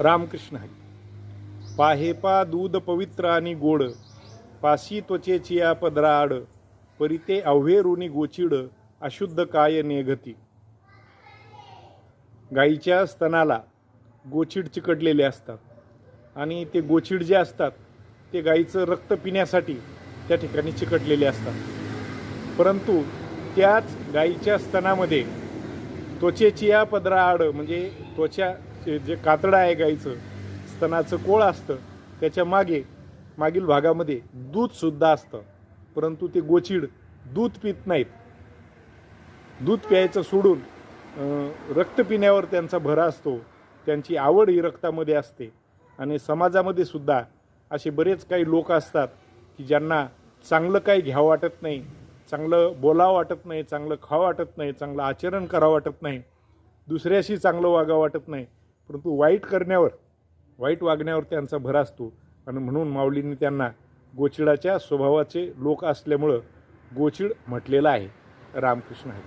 रामकृष्ण हरी. पाहे पा दूध पवित्र आणि गोड पासी त्वचेची या पदराड परिते अव्हे ऋणी गोचिड अशुद्ध काय नेघती. गाईच्या स्तनाला गोचिड चिकटलेले असतात आणि ते गोचिड जे असतात ते गाईचं रक्त पिण्यासाठी त्या ठिकाणी चिकटलेले असतात. परंतु त्याच गाईच्या स्तनामध्ये त्वचेची या पदराआड म्हणजे त्वचा जे जे कातडं आहे गाईचं स्तनाचं कोळ असतं त्याच्यामागे मागील भागामध्ये दूधसुद्धा असतं. परंतु ते गोचिड दूध पित नाहीत. दूध प्यायचं सोडून रक्त पिण्यावर त्यांचा भर असतो. त्यांची आवड ही रक्तामध्ये असते. आणि समाजामध्ये सुद्धा असे बरेच काही लोक असतात की ज्यांना चांगलं काही घ्यावं वाटत नाही चांगलं बोलावं वाटत नाही चांगलं खावं वाटत नाही चांगलं आचरण करावं वाटत नाही दुसऱ्याशी चांगलं वागावं वाटत नाही. परंतु वाईट करण्यावर वाईट वागण्यावर त्यांचा भर असतो. आणि म्हणून माऊलींनी त्यांना गोचिडाच्या स्वभावाचे लोक असल्यामुळं गोचिड म्हटलेलं आहे. रामकृष्ण आहे